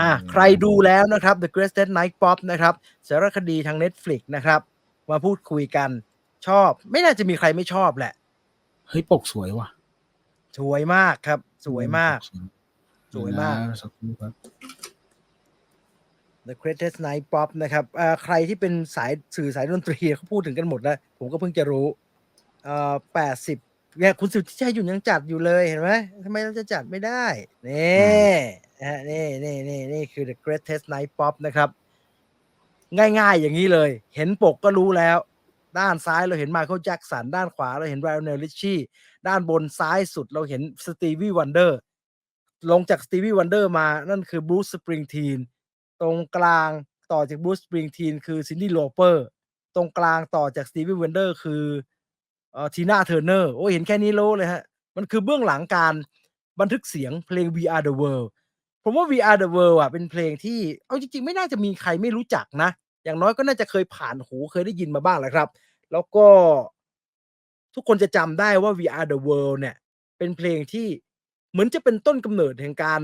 อะใครดูแล้วนะครับ The Greatest Night Pop นะครับสารคดีทาง Netflix นะครับ มาพูดคุยกันชอบ ไม่น่าจะมีใครไม่ชอบแหละ เฮ้ย ปกสวยว่ะ สวยมากครับ สวยมาก สวยมากเดี๋นะสักครู่ครับ The Greatest Night Pop นะครับเอ่อใครที่เป็นสายสื่อสายดนตรีเขาพูดถึงกันหมดแล้ว ผมก็เพิ่งจะรู้เอ่อแปดสิบเนี่ยคุณสุทธิชัยหยุ่นยังจัดอยู่เลยเห็นไหมทำไมเราจะจัดไม่ได้ นี่ นะฮะนี่นี่นี่นี่คือ The Greatest Night Pop นะครับ ง่ายๆอย่างนี้เลย เห็นปกก็รู้แล้ว ด้านซ้ายเราเห็นไมเคิลแจ็กสัน ด้านขวาเราเห็นไรอันเนลลิชชี่ ด้านบนซ้ายสุดเราเห็นสตีวีวันเดอร์ ลงจากสตีวีวันเดอร์มานั่นคือบรูซสปริงทีน ตรงกลางต่อจากบรูซสปริงทีนคือซินดี้โลเปอร์ ตรงกลางต่อจากสตีวีวันเดอร์คือเอ่อทีน่าเทอร์เนอร์ โอ้เห็นแค่นี้รู้เลยฮะ มันคือเบื้องหลังการบันทึกเสียงเพลง We Are the World ผมว่า We Are the World อะเป็นเพลงที่เอาจริงๆ ไม่น่าจะมีใครไม่รู้จักนะ อย่างน้อยก็น่าจะเคยผ่านหูเคยได้ยินมาบ้างแหละครับ แล้วก็ทุกคนจะจำได้ว่า We Are the World เนี่ย เป็นเพลงที่เหมือนจะเป็นต้นกำเนิดแห่งการ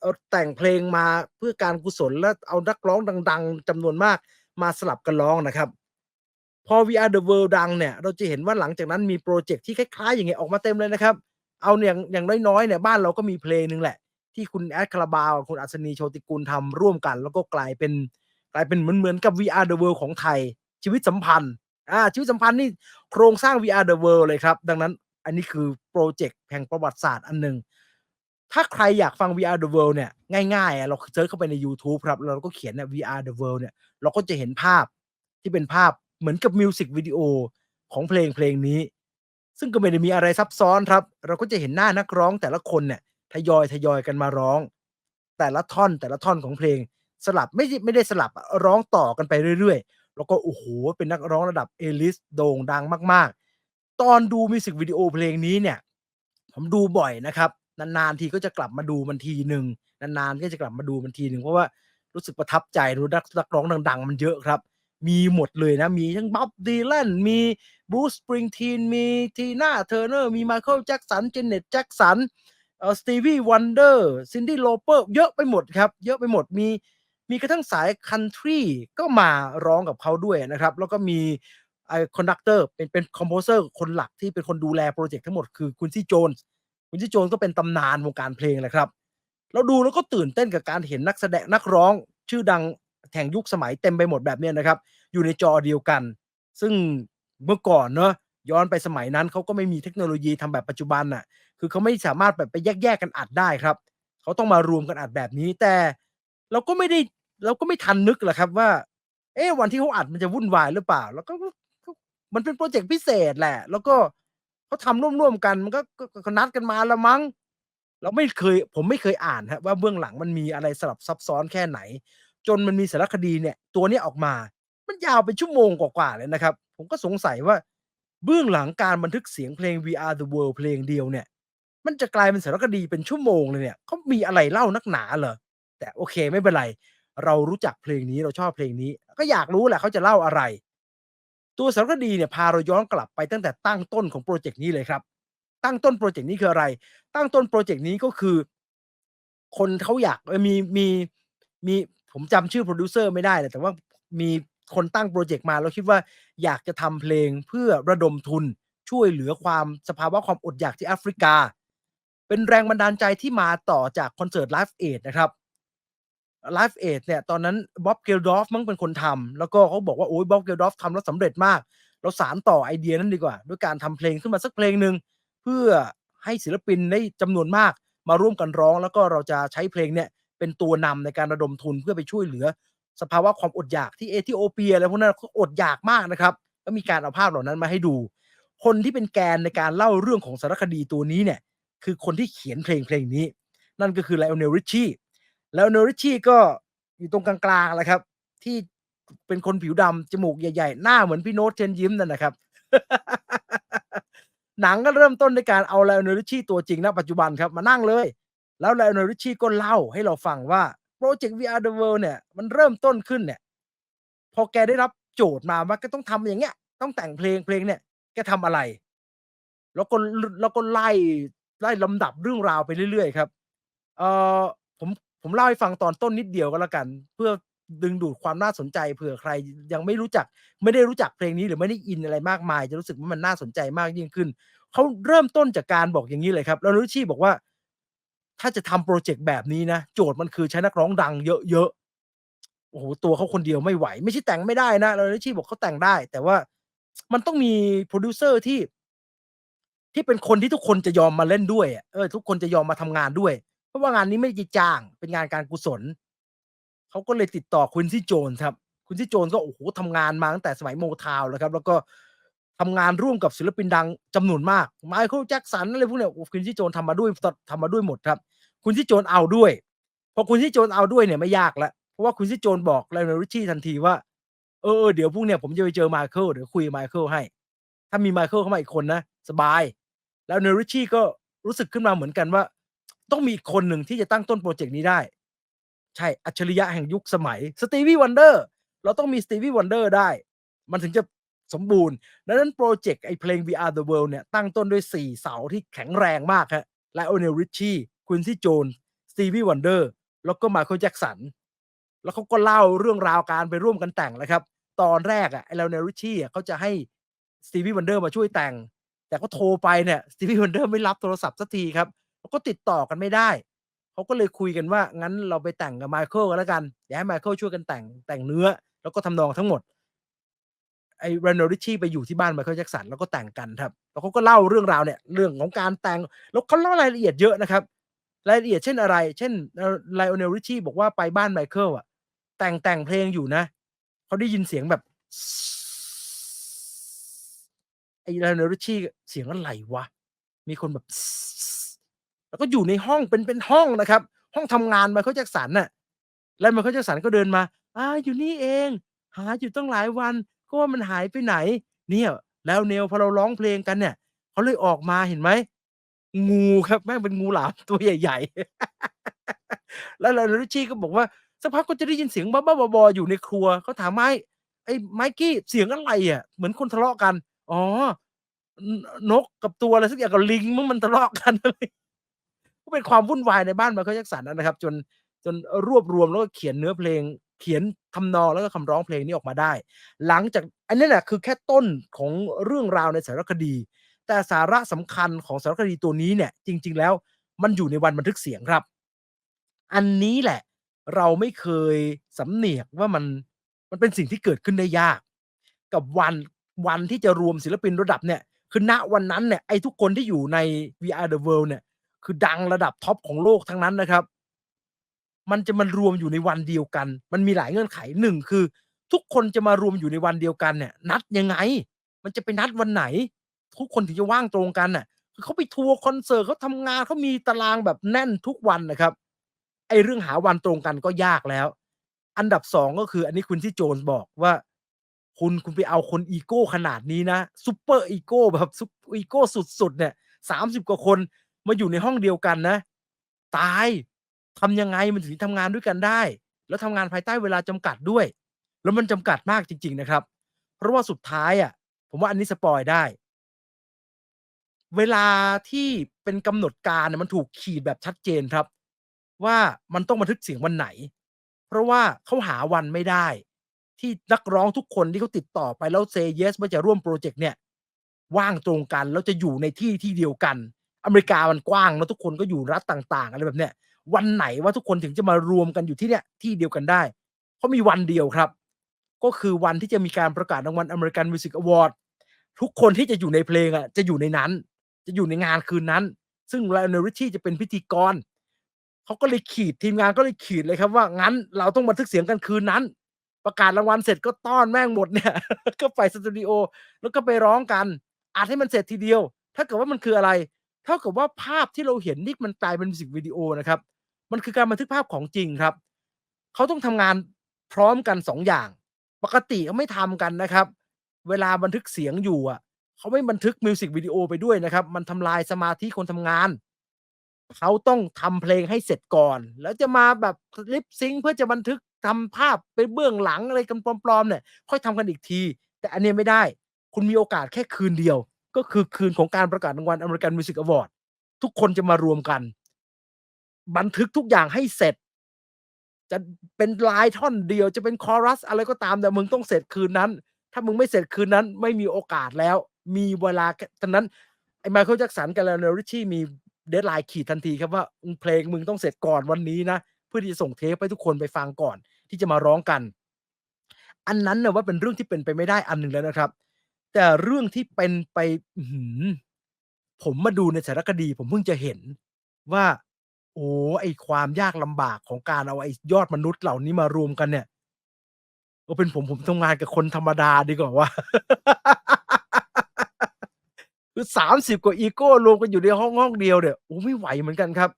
เอาแต่งเพลงมาเพื่อการกุศลและเอานักร้องดัง ๆจำนวนมากมาสลับกันร้องนะครับ พอ We Are the World ดังเนี่ย เราจะเห็นว่าหลังจากนั้นมีโปรเจกต์ที่คล้ายๆ อย่างเงี้ยออกมาเต็มเลยนะครับ เอาเนี่ยอย่างอย่างน้อยๆเนี่ยบ้านเราก็มีเพลงหนึ่งแหละ ที่คุณแอดคาราบาวคุณอัศนีโชติกุลทำร่วมกัน แล้วก็กลายเป็นกลายเป็นเหมือนเหมือนกับ We Are the World ของไทย ชีวิตสัมพันธ์อ่าชีวิตสัมพันธ์นี่โครงสร้าง We Are the World เลยครับ ดังนั้นอันนี้คือโปรเจกต์แห่งประวัติศาสตร์อันหนึ่งถ้าใครอยากฟัง We Are the World เนี่ยง่ายๆอะเราเซิร์ชเข้าไปใน YouTube ครับแล้วเราก็เขียนเนี่ย We Are the World เนี่ยเราก็จะเห็นภาพที่เป็นภาพเหมือนกับมิวสิกวิดีโอของเพลงเพลงนี้ ซึ่งก็ไม่ได้มีอะไรซับซ้อนครับ เราก็จะเห็นหน้านักร้องแต่ละคนเนี่ย ทยอยทยอยกันมาร้อง แต่ละท่อนแต่ละท่อนของเพลงสลับไม่ไม่ได้สลับร้องต่อกันไปเรื่อยๆ แล้วก็โอ้โหเป็นนักร้องระดับเอลิสโด่งดังมากๆ ตอนดูมิวสิกวิดีโอเพลงนี้เนี่ย ผมดูบ่อยนะครับ นานๆทีก็จะกลับมาดูมันทีหนึ่งนานๆก็จะกลับมาดูมันทีหนึ่งเพราะว่ารู้สึกประทับใจรู้นักนักร้องดัง ๆ มันเยอะครับ มีหมดเลยนะ มีทั้งบ๊อบดีแลนมีบรูซสปริงทีนมีทีน่าเทอร์เนอร์มีไมเคิลแจ็กสันเจเน็ตแจ็กสัน สตีวีวันเดอร์ซินดี้โลเปอร์เยอะไปหมดครับ เยอะไปหมดมีมีกระทั่งสายคันทรีก็มาร้องกับเขาด้วยนะครับ แล้วก็มีไอคอนดักเตอร์เป็นเป็นคอมโพเซอร์คนหลักที่เป็นคนดูแลโปรเจกต์ทั้งหมดคือคุณซี่โจนส์คุณซี่โจนส์ก็เป็นตำนานวงการเพลงแหละครับ เราดูแล้วก็ตื่นเต้นกับการเห็นนักแสดงนักร้อง ชื่อดังแห่งยุคสมัยเต็มไปหมดแบบนี้นะครับ อยู่ในจอเดียวกัน ซึ่งเมื่อก่อนเนอะ ย้อนไปสมัยนั้นเขาก็ไม่มีเทคโนโลยีทำแบบปัจจุบันน่ะ คือเขาไม่สามารถแบบไปแยกๆกันอัดได้ครับเขาต้องมารวมกันอัดแบบนี้ แต่เราก็ไม่ได้เราก็ไม่ทันนึกแหละครับว่า เอ๊วันที่เขาอัดมันจะวุ่นวายหรือเปล่า แล้วก็มันเป็นโปรเจกต์พิเศษแหละ แล้วก็เขาทำร่วมๆกันมันก็ก็นัดกันมาละมั้งเราไม่เคยผมไม่เคยอ่านครับว่าเบื้องหลังมันมีอะไรสลับซับซ้อนแค่ไหน จนมันมีสารคดีเนี่ย ตัวนี้ออกมา มันยาวเป็นชั่วโมงกว่าๆเลยนะครับ ผมก็สงสัยว่า เบื้องหลังการบันทึกเสียงเพลง We Are the World เพลงเดียวเนี่ย มันจะกลายเป็นสารคดีเป็นชั่วโมงเลยเนี่ยเขามีอะไรเล่านักหนาเหรอแต่โอเคไม่เป็นไร เรารู้จักเพลงนี้เราชอบเพลงนี้ ก็อยากรู้แหละเขาจะเล่าอะไร ตัวสารคดีเนี่ยพาเราย้อนกลับไปตั้งแต่ตั้งต้นของโปรเจกต์นี้เลยครับ ตั้งต้นโปรเจกต์นี้คืออะไร ตั้งต้นโปรเจกต์นี้ก็คือ คนเขาอยากมีมีมีผมจำชื่อโปรดิวเซอร์ไม่ได้แต่ว่ามี คนตั้งโปรเจกต์มาแล้วคิดว่าอยากจะทำเพลงเพื่อระดมทุนช่วยเหลือความสภาวะความอดอยากที่แอฟริกา เป็นแรงบันดาลใจที่มาต่อจากคอนเสิร์ต Live Aid นะครับ Live Aid เนี่ยตอนนั้นบ๊อบเกลดอฟมั้งเป็นคนทำแล้วก็เขาบอกว่าโอ้ยบ๊อบเกลดอฟทำแล้วสำเร็จมาก เราสารต่อไอเดียนั้นดีกว่า ด้วยการทำเพลงขึ้นมาสักเพลงหนึ่งเพื่อให้ศิลปินได้จำนวนมากมาร่วมกันร้อง แล้วก็เราจะใช้เพลงเนี่ยเป็นตัวนำในการระดมทุนเพื่อไปช่วยเหลือ สภาวะความอดอยากที่เอธิโอเปียอะไรพวกนั้นอดอยากมากนะครับก็มีการเอาภาพเหล่านั้นมาให้ดู คนที่เป็นแกนในการเล่าเรื่องของสารคดีตัวนี้เนี่ยคือคนที่เขียนเพลงเพลงนี้ นั่นก็คือไลออนเนลริชชี่ไลออนเนลริชชี่ก็อยู่ตรงกลางๆแหละครับ ที่เป็นคนผิวดำจมูกใหญ่ๆ หน้าเหมือนพี่โน้ตเชนยิ้มนั่นนะครับ หนังก็เริ่มต้นในการเอาไลออนเนลริชชี่ตัวจริงณปัจจุบันครับมานั่งเลย แล้วไลออนเนลริชชี่ก็เล่าให้เราฟังว่า รเจกต์ VR the World เนี่ย มันเริ่มต้นขึ้นเนี่ย พอแกได้รับโจทย์มาว่าก็ต้องทำอย่างเงี้ย ต้องแต่งเพลงเพลงเนี่ยแกทำอะไร แล้วก็แล้วก็ไล่ไล่ลำดับเรื่องราวไปเรื่อยๆครับ เอ่อผมผมเล่าให้ฟังตอนต้นนิดเดียวก็แล้วกัน เพื่อดึงดูดความน่าสนใจเผื่อใครยังไม่รู้จัก ไม่ได้รู้จักเพลงนี้หรือไม่ได้อินอะไรมากมาย จะรู้สึกว่ามันน่าสนใจมากยิ่งขึ้นเขาเริ่มต้นจากการบอกอย่างนี้เลยครับแล้วรุชี่บอกว่า ถ้าจะทำโปรเจกต์แบบนี้นะ โจทย์มันคือใช้นักร้องดังเยอะๆ โอ้โห ตัวเขาคนเดียวไม่ไหว ไม่ใช่แต่งไม่ได้นะแล้วรุชี่บอกเขาแต่งได้ แต่ว่ามันต้องมีโปรดิวเซอร์ที่ ที่เป็นคนที่ทุกคนจะยอมมาเล่นด้วยเออทุกคนจะยอมมาทำงานด้วย เพราะว่างานนี้ไม่ได้จ้าง เป็นงานการกุศลเขาก็เลยติดต่อค u นซี่โจนครับค u นซี่โจนก็โอ้โหทำงานมาตั้งแต่สมัยโมทาวแล้วครับ แล้วก็ ทำงานร่วมกับศิลปินดังจำนวนมากไมเคิลแจ็ k สันอะไรพวกเนี้ยค u นซี่โจนทำมาด้วยทำมาด้วยหมดครับค u นซี่โจนเอาด้วยพอค u นซี่โจนเอาด้วยเนี่ยไม่ยากล้วเพราะว่าค u นซี่โจนบอกไลโอนริชี่ทันทีว่าเออเออเดี๋ยวพรุ่งเนี้ยผมจะไปเจอไมเคิลเดี๋ยวคุยไมเคิลให้ ถ้ามีไมเคิลเข้ามาอีกคนนะ สบาย แล้วเนริชี่ก็รู้สึกขึ้นมาเหมือนกันว่า ต้องมีคนหนึ่งที่จะตั้งต้นโปรเจกต์นี้ได้ ใช่อัจฉริยะแห่งยุคสมัยสตีวีวันเดอร์เราต้องมีสตีวีวันเดอร์ได้ มันถึงจะ สมบูรณ์ดังนั้นโปรเจกต์ไอเพลง VR the World เนี่ยตั้งต้นด้วย 4 เสาที่แข็งแรงมากฮะและโอเนลริชชี่ควินซี่โจนสตีวีวันเดอร์แล้วก็มาเคิลแจ็กสันแล้วเขาก็เล่าเรื่องราวการไปร่วมกันแต่งแล้วครับ ตอนแรกอะไอเลโอเนลริชชี่เขาจะให้สตีวีวันเดอร์มาช่วยแต่ง แต่ก็โทรไปเนี่ยสตีวีวันเดอร์ไม่รับโทรศัพท์สักทีครับแล้วก็ติดต่อกันไม่ได้เขาก็เลยคุยกันว่างั้นเราไปแต่งกับไมเคิลกันแล้วกัน อยากให้ไมเคิลช่วยกันแต่งแต่งเนื้อ แล้วก็ทำนองทั้งหมด ไอ้เรนโนริชี่ไปอยู่ที่บ้านไมเคิลแจ็กสันแล้วก็แต่งกันครับ แล้วเขาก็เล่าเรื่องราวเนี่ยเรื่องของการแต่งแล้วเขาเล่ารายละเอียดเยอะนะครับ รายละเอียดเช่นอะไร เช่นไลโอเนลริชี่บอกว่าไปบ้านไมเคิลอะแต่งแต่งเพลงอยู่นะเขาได้ยินเสียงแบบไอ้ไลโอเนลริชี่เสียงอะไรวะ มีคนแบบ แล้วก็อยู่ในห้องเป็นเป็นห้องนะครับ ห้องทำงานไมเคิลแจ็กสันน่ะแล้วไมเคิลแจ็กสันก็เดินมาอ่าอยู่นี่เอง หาอยู่ตั้งหลายวัน ก็ว่ามันหายไปไหน เนี่ย แล้วเนลพอเราร้องเพลงกันเนี่ยเขาเลยออกมาเห็นไหมงูครับแม่งเป็นงูหลามตัวใหญ่ ๆ แล้วลอเนลริชี่ก็บอกว่าสักพักก็จะได้ยินเสียงบ้าๆบอๆอยู่ในครัวเขาถามไม้ไอ้ไมกี้เสียงอะไรอะ เหมือนคนทะเลาะกัน อ๋อ นกกับตัวอะไรสักอย่างกับลิงมึงมันทะเลาะกันอะไรก็เป็นความวุ่นวายในบ้านไมเคิลแจ็กสันนะครับ จนจนรวบรวมแล้วก็เขียนเนื้อเพลง ขียนทำนองแล้วก็คำร้องเพลงนี้ออกมาได้ หลังจากอันนี้แหละคือแค่ต้นของเรื่องราวในสารคดี แต่สาระสำคัญของสารคดีตัวนี้เนี่ย จริง ๆ แล้วมันอยู่ในวันบันทึกเสียงครับ อันนี้แหละ เราไม่เคยสำเนียกว่ามันมันเป็นสิ่งที่เกิดขึ้นได้ยาก กับวันวันที่จะรวมศิลปินระดับเนี่ยคือณวันนั้นเนี่ยไอ้ทุกคนที่อยู่ใน VR the World เนี่ยคือดังระดับท็อปของโลกทั้งนั้นนะครับ มันจะมารวมอยู่ในวันเดียวกัน มันมีหลายเงื่อนไขหนึ่งคือ ทุกคนจะมารวมอยู่ในวันเดียวกันเนี่ย นัดยังไง มันจะไปนัดวันไหน ทุกคนถึงจะว่างตรงกันน่ะคือเขาไปทัวร์คอนเสิร์ตเขาทำงานเขามีตารางแบบแน่นทุกวันนะครับ ไอ้เรื่องหาวันตรงกันก็ยากแล้ว อันดับสองก็คือ อันนี้คุณที่โจนบอกว่า คุณคุณไปเอาคนอีโก้ขนาดนี้นะซูเปอร์อีโก้แบบซุปอีโก้สุดๆเนี่ยสามสิบกว่าคนมาอยู่ในห้องเดียวกันนะ ตาย ทำยังไงมันถึงทำงานด้วยกันได้ แล้วทำงานภายใต้เวลาจำกัดด้วย แล้วมันจำกัดมากจริง ๆ นะครับ เพราะว่าสุดท้ายอะ ผมว่าอันนี้สปอยได้ เวลาที่เป็นกำหนดการมันถูกขีดแบบชัดเจนครับ ว่ามันต้องบันทึกเสียงวันไหน เพราะว่าเขาหาวันไม่ได้ ที่นักร้องทุกคนที่เขาติดต่อไปแล้วเซเยสว่าจะร่วมโปรเจกต์เนี่ยว่างตรงกันแล้วจะอยู่ในที่ที่เดียวกัน อเมริกามันกว้างแล้วทุกคนก็อยู่รัฐต่าง ๆ อะไรแบบเนี้ย วันไหนว่าทุกคนถึงจะมารวมกันอยู่ที่เนี่ยที่เดียวกันได้เขามีวันเดียวครับ ก็คือวันที่จะมีการประกาศรางวัลอเมริกันมิวสิกอวอร์ดทุกคนที่จะอยู่ในเพลงอะจะอยู่ในนั้น จะอยู่ในงานคืนนั้น ซึ่งไลโอเนลริชชี่จะเป็นพิธีกรเขาก็เลยขีดทีมงานก็เลยขีดเลยครับว่างั้นเราต้องบันทึกเสียงกันคืนนั้น ประกาศรางวัลเสร็จก็ต้อนแม่งหมดเนี่ย ก็ไปสตูดิโอแล้วก็ไปร้องกันอาจให้มันเสร็จทีเดียว ถ้าเกิดว่ามันคืออะไร เท่ากับว่าภาพที่เราเห็นนี่มันกลายเป็นมิวสิกวิดีโอนะครับ มันคือการบันทึกภาพของจริงครับ เขาต้องทำงานพร้อมกันสองอย่าง ปกติเขาไม่ทำกันนะครับ เวลาบันทึกเสียงอยู่อะเขาไม่บันทึกมิวสิกวิดีโอไปด้วยนะครับ มันทำลายสมาธิคนทำงาน เขาต้องทำเพลงให้เสร็จก่อน แล้วจะมาแบบลิปซิงเพื่อจะบันทึกทำภาพไปเบื้องหลังอะไรกันปลอมๆเนี่ย ค่อยทำกันอีกที แต่อันนี้ไม่ได้ คุณมีโอกาสแค่คืนเดียว ก็คือคืนของการประกาศรางวัลอเมริกันมิวสิกอวอร์ดทุกคนจะมารวมกัน บันทึกทุกอย่างให้เสร็จ จะเป็นลายท่อนเดียวจะเป็นคอรัส อะไรก็ตามแต่มึงต้องเสร็จคืนนั้น ถ้ามึงไม่เสร็จคืนนั้น ไม่มีโอกาสแล้ว มีเวลาแค่ฉะนั้นไอ้ไมเคิลแจ็คสันกับเลโอนลริชี่มีเดดไลน์ขีดทันทีครับว่าเพลงมึงต้องเสร็จก่อนวันนี้นะเพื่อที่จะส่งเทปให้ทุกคนไปฟังก่อน ที่จะมาร้องกัน อันนั้นนะว่าเป็นเรื่องที่เป็นไปไม่ได้อันหนึ่งแล้วนะครับ แต่เรื่องที่เป็นไปผมมาดูในสารคดี ผมเพิ่งจะเห็นว่า โอ้ไอความยากลำบากของการเอาไอยอดมนุษย์เหล่านี้มารวมกันเนี่ยเอเป็นผมผมทำงานกับคนธรรมดาดีกว่าว่า คือสามสิบกว่าอีโก้รวมกันอยู่ในห้องห้องเดียวเนี่ยโอ้ไม่ไหวเหมือนกันครับ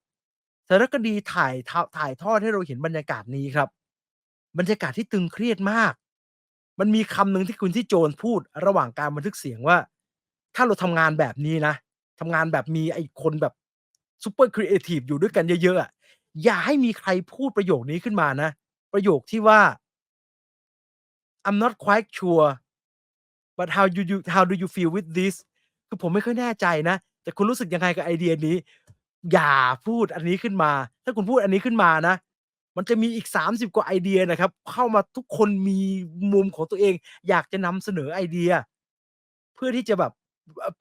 สารคดีถ่ายทถ่ายทอดให้เราเห็นบรรยากาศนี้ครับ บรรยากาศที่ตึงเครียดมาก มันมีคำหนึ่งที่คุณที่โจนพูดระหว่างการบันทึกเสียงว่า ถ้าเราทำงานแบบนี้นะทำงานแบบมีไอ้คนแบบ ซูเปอร์ครีเอทีฟอยู่ด้วยกันเยอะๆอย่าให้มีใครพูดประโยคนี้ขึ้นมานะ ประโยคที่ว่า I'm not quite sure but how you you how do you feel with this คือผมไม่ค่อยแน่ใจนะ แต่คุณรู้สึกยังไงกับไอเดียนี้ อย่าพูดอันนี้ขึ้นมา ถ้าคุณพูดอันนี้ขึ้นมานะ มันจะมีอีก 30 กว่าไอเดียนะครับ เข้ามาทุกคนมีมุมของตัวเอง อยากจะนำเสนอไอเดีย เพื่อที่จะแบบ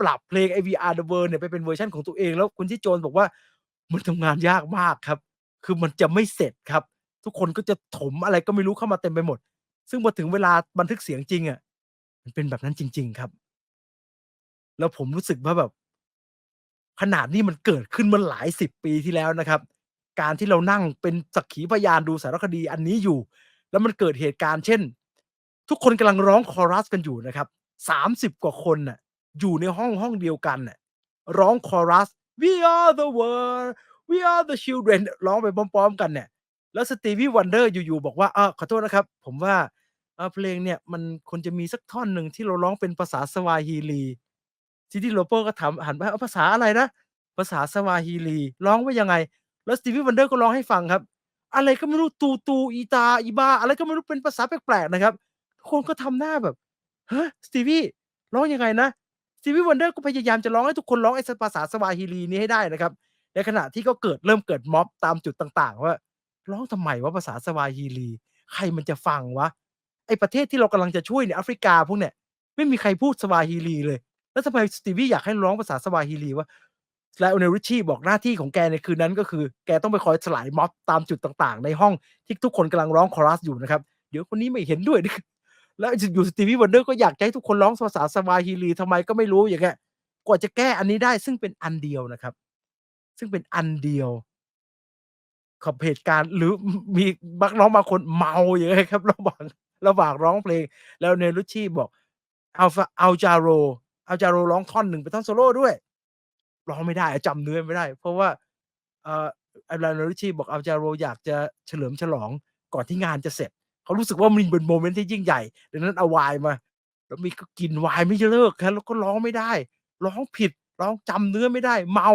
ปรับเพลง AVR The World เนี่ยไปเป็นเวอร์ชันของตัวเองแล้วคุณที่โจนบอกว่ามันทำงานยากมากครับ คือมันจะไม่เสร็จครับ ทุกคนก็จะถมอะไรก็ไม่รู้เข้ามาเต็มไปหมด ซึ่งพอถึงเวลาบันทึกเสียงจริงอะมันเป็นแบบนั้นจริง ๆ ครับ แล้วผมรู้สึกว่าแบบ ขนาดนี้มันเกิดขึ้นมื่อหลายสิบปีที่แล้วนะครับ การที่เรานั่งเป็นสักขีพยานดูสารคดีอันนี้อยู่ แล้วมันเกิดเหตุการณ์เช่น ทุกคนกำลังร้องคอรัสกันอยู่นะครับสามสิบกว่าคนน่ะ อยู่ในห้องห้องเดียวกันน่ะร้องคอรัส we are the world we are the children ร้องไปพร้อม ๆ กันเนี่ยแล้วสตีวีวันเดอร์อยู่ๆบอกว่าเออขอโทษนะครับ ผมว่าเพลงเนี่ยมันควรจะมีสักท่อนหนึ่งที่เราร้องเป็นภาษาสวาฮีลีซิตี้โลโปอร์ก็ถามหันไปเอาภาษาอะไรนะ ภาษาสวาฮีลี ร้องว่ายังไง แล้วสตีวีวันเดอร์ก็ร้องให้ฟังครับ อะไรก็ไม่รู้ตูตูอีตาอีบาอะไรก็ไม่รู้เป็นภาษาแปลกๆนะครับ คนก็ทำหน้าแบบฮะสตีวีร้องยังไงนะ สตีวีวันเดอร์ก็พยายามจะร้องให้ทุกคนร้องไอ้ภาษาสวาฮีลีนี้ให้ได้นะครับ ในขณะที่ก็เกิดเริ่มเกิดม็อบตามจุดต่างๆ ว่า ร้องทำไมว่าภาษาสวาฮีลี ใครมันจะฟังวะไอ้ประเทศที่เรากำลังจะช่วยเนี่ยแอฟริกาพวกเนี่ยไม่มีใครพูดสวาฮีลีเลย แล้วทำไมสตีวี่อยากให้ร้องภาษาสวาฮีลีวะและโอเนริชี่บอกหน้าที่ของแกในคืนนั้นก็คือ แกต้องไปคอยสลายม็อบตามจุดต่างๆ ในห้องที่ทุกคนกำลังร้องคอรัสอยู่นะครับ เดี๋ยวคนนี้ไม่เห็นด้วย แล้วอยู่สตีวี่วันเดอร์ก็อยากให้ทุกคนร้องภาษาสวาฮีลีทำไมก็ไม่รู้อย่างเงี้ยกว่าจะแก้อันนี้ได้ซึ่งเป็นอันเดียวนะครับ ซึ่งเป็นอันเดียวกับเหตุการณ์หรือมีบักน้องบางคนเมาอย่างเงี้ยครับระหว่างระหว่างร้องเพลง แล้วเนรุชี่บอกอัลฟาอัลจาโรอัลจาโรร้องท่อนหนึ่งเป็นท่อนโซโล่ด้วยร้องไม่ได้อะจำเนื้อไม่ได้ เพราะว่าเอ่ออาราโนริชีบอกอัลจาโรอยากจะเฉลิมฉลองก่อนที่งานจะเสร็จ เขารู้สึกว่ามันเป็นโมเมนต์ที่ยิ่งใหญ่ดังนั้นเอาวน์มา แล้วมีก็กินวน์ไม่เลิกครับแล้วก็ร้องไม่ได้ ร้องผิดร้องจำเนื้อไม่ได้ เมา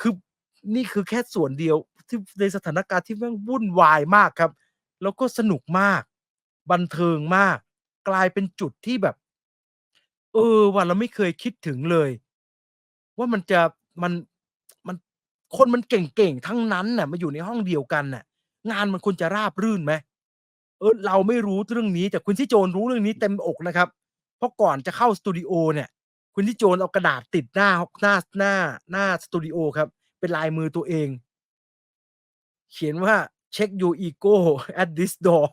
คือนี่คือแค่ส่วนเดียวที่ในสถานการณ์ที่แม่งวุ่นวายมากครับ แล้วก็สนุกมาก บันเทิงมาก กลายเป็นจุดที่แบบ เออว่าเราไม่เคยคิดถึงเลย ว่ามันจะมันมันคนมันเก่งๆทั้งนั้นน่ะมาอยู่ในห้องเดียวกันน่ะ งานมันควรจะราบรื่นไหม เออเราไม่รู้เรื่องนี้แต่คุณที่โจนรู้เรื่องนี้เต็มอกนะครับ เพราะก่อนจะเข้าสตูดิโอเนี่ยคุณที่โจนเอากระดาษติดหน้าหน้าหน้าหน้าสตูดิโอครับ เป็นลายมือตัวเอง เขียนว่า check your ego at this door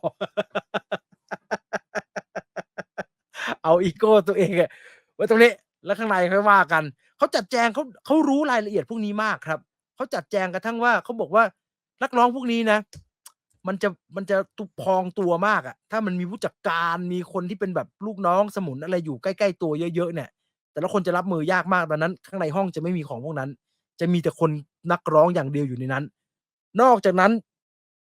เอาอีโก้ตัวเองอะไว้ตรงนี้แล้วข้างในค่อยว่ากัน เขาจัดแจงเขาเขารู้รายละเอียดพวกนี้มากครับ เขาจัดแจงกระทั่งว่าเขาบอกว่านักร้องพวกนี้นะ มันจะมันจะตุพองตัวมากอะถ้ามันมีผู้จัดการมีคนที่เป็นแบบลูกน้องสมุนอะไรอยู่ใกล้ๆตัวเยอะๆเนี่ย แต่ละคนจะรับมือยากมากดังนั้น ข้างในห้องจะไม่มีของพวกนั้น จะมีแต่คนนักร้องอย่างเดียวอยู่ในนั้น นอกจากนั้น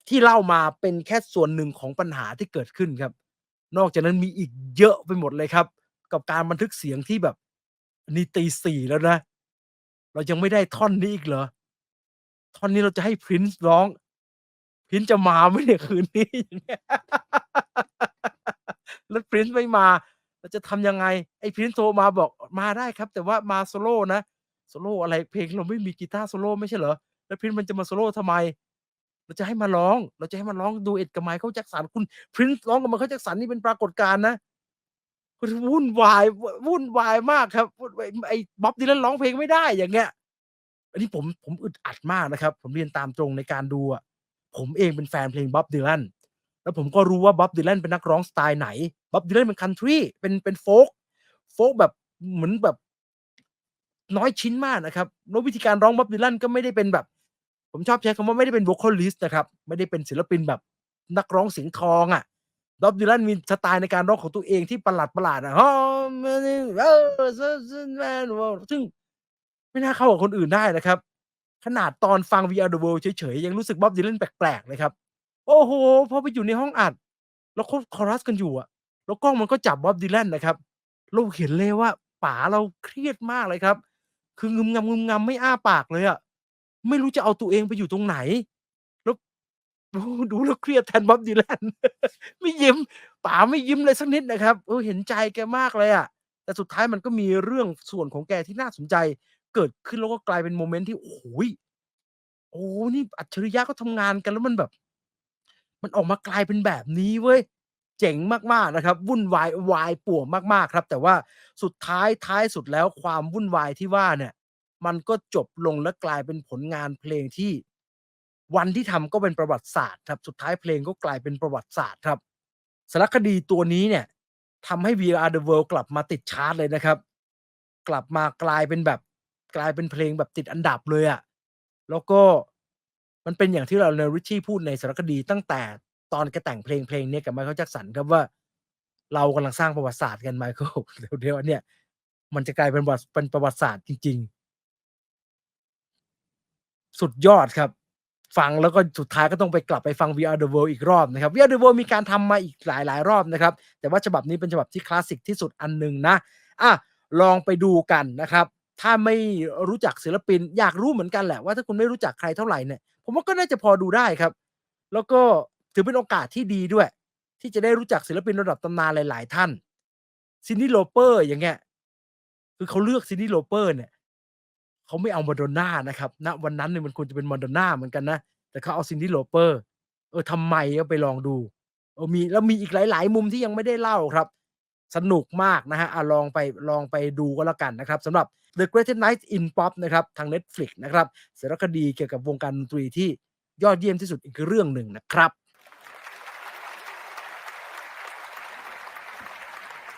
ที่เล่ามาเป็นแค่ส่วนหนึ่งของปัญหาที่เกิดขึ้นครับ นอกจากนั้นมีอีกเยอะไปหมดเลยครับ กับการบันทึกเสียงที่แบบนี่ตีสี่แล้วนะ เรายังไม่ได้ท่อนนี้อีกเหรอท่อนนี้เราจะให้พรินซ์ร้อง พินจะมาไหมเนี่ยคืนนี้อย่างเงี้ยแล้วพินไม่มาเราจะทำยังไง ไอ้พินโทรมาบอกมาได้ครับ แต่ว่ามาโซโล่นะโซโล่อะไรเพลงเราไม่มีกีตาร์โซโล่ไม่ใช่เหรอแล้วพินมันจะมาโซโล่ทำไม เราจะให้มาร้อง เราจะให้มาร้องดูเอ็ดกับไมเคิลแจ็คสันคุณพินร้องกับไมเคิลแจ็คสันนี่เป็นปรากฏการณ์นะคุณวุ่นวายวุ่นวายมากครับไอ้บ๊อบดีแลนร้องเพลงไม่ได้อย่างเงี้ยอันนี้ผมผมอึดอัดมากนะครับ ผมเรียนตามตรงในการดูอะ ผมเองเป็นแฟนเพลงบ๊อบดีแลนแล้วผมก็รู้ว่าบ๊อบดีแลนเป็นนักร้องสไตล์ไหนบ๊อบดีแลนเป็นคันทรีเป็นเป็นโฟกโฟกแบบเหมือนแบบน้อยชิ้นมากนะครับแล้ววิธีการร้องบ๊อบดีแลนก็ไม่ได้เป็นแบบ ผมชอบใช้คำว่าไม่ได้เป็น vocalist นะครับ ไม่ได้เป็นศิลปินแบบนักร้องเสียงทองอะ่ะบ๊อบดีแลนมีสไตล์ในการร้องของตัวเองที่ประหลาดประหลาดอะซึ่งไม่น่าเข้ากับคนอื่นได้นะครับ ขนาดตอนฟัง We Are the World เฉยๆ ยังรู้สึกบ๊อบดีแลนแปลกๆเลยครับ โอ้โห พอไปอยู่ในห้องอัด แล้วเขาคอรัสกันอยู่อะแล้วกล้องมันก็จับบ๊อบดีแลนนะครับ เราเห็นเลยว่าป๋าเราเครียดมากเลยครับ คืองึมงำงึมงำไม่อ้าปากเลยอะไม่รู้จะเอาตัวเองไปอยู่ตรงไหน แล้วดูแล้วเครียดแทนบ๊อบดีแลนไม่ยิ้มป๋าไม่ยิ้มเลยสักนิดนะครับเออเห็นใจแกมากเลยอะแต่สุดท้ายมันก็มีเรื่องส่วนของแกที่น่าสนใจ เกิดขึ้นแล้วก็กลายเป็นโมเมนต์ที่โอ้โหยโอ้นี่อัจฉริยะเขาทำงานกันแล้วมันแบบ มันออกมากลายเป็นแบบนี้เว้ยเจ๋งมากๆนะครับ วุ่นวายวายป่วงมากๆครับ แต่ว่าสุดท้ายท้ายสุดแล้วความวุ่นวายที่ว่าเนี่ย มันก็จบลงและกลายเป็นผลงานเพลงที่วันที่ทำก็เป็นประวัติศาสตร์ครับ สุดท้ายเพลงก็กลายเป็นประวัติศาสตร์ครับสารคดีตัวนี้เนี่ยทำให้ We Are the World กลับมาติดชาร์ตเลยนะครับ กลับมากลายเป็นแบบ กลายเป็นเพลงแบบติดอันดับเลยอะแล้วก็มันเป็นอย่างที่เราเนริชี่พูดในสารคดีตั้งแต่ตอนแกแต่งเพลงเพลงนี้กับไมเคิลแจ็คสันครับว่าเรากำลังสร้างประวัติศาสตร์กันไมเคิลเดี๋ยวเดี๋ยวเนี่ย มันจะกลายเป็นประวัติเป็นประวัติศาสตร์จริง ๆ สุดยอดครับ ฟังแล้วก็สุดท้ายก็ต้องไปกลับไปฟัง We Are the World อีกรอบนะครับ We Are the World มีการทำมาอีกหลายหลายรอบนะครับ แต่ว่าฉบับนี้เป็นฉบับที่คลาสสิกที่สุดอันหนึ่งนะอะลองไปดูกันนะครับ ถ้าไม่รู้จักศิลปิน อยากรู้เหมือนกันแหละว่าถ้าคุณไม่รู้จักใครเท่าไหร่เนี่ยผมว่าก็น่าจะพอดูได้ครับ แล้วก็ถือเป็นโอกาสที่ดีด้วย ที่จะได้รู้จักศิลปินระดับตำนานหลาย ๆ ท่านซินดี้โลเปอร์อย่างเงี้ยคือเขาเลือกซินดี้โลเปอร์เนี่ยเขาไม่เอามาดอนน่านะครับณวันนั้นเนี่ยมันควรจะเป็นมาดอนน่าเหมือนกันนะแต่เขาเอาซินดี้โลเปอร์เออทำไมก็ไปลองดูเออมีแล้วมีอีกหลาย ๆ มุมที่ยังไม่ได้เล่าครับ สนุกมากนะฮะอะลองไปลองไปดูก็แล้วกันนะครับสำหรับ The Greatest Night in Pop นะครับทาง Netflix นะครับสารคดีเกี่ยวกับวงการดนตรีที่ยอดเยี่ยมที่สุดอีกเรื่องหนึ่งนะครับ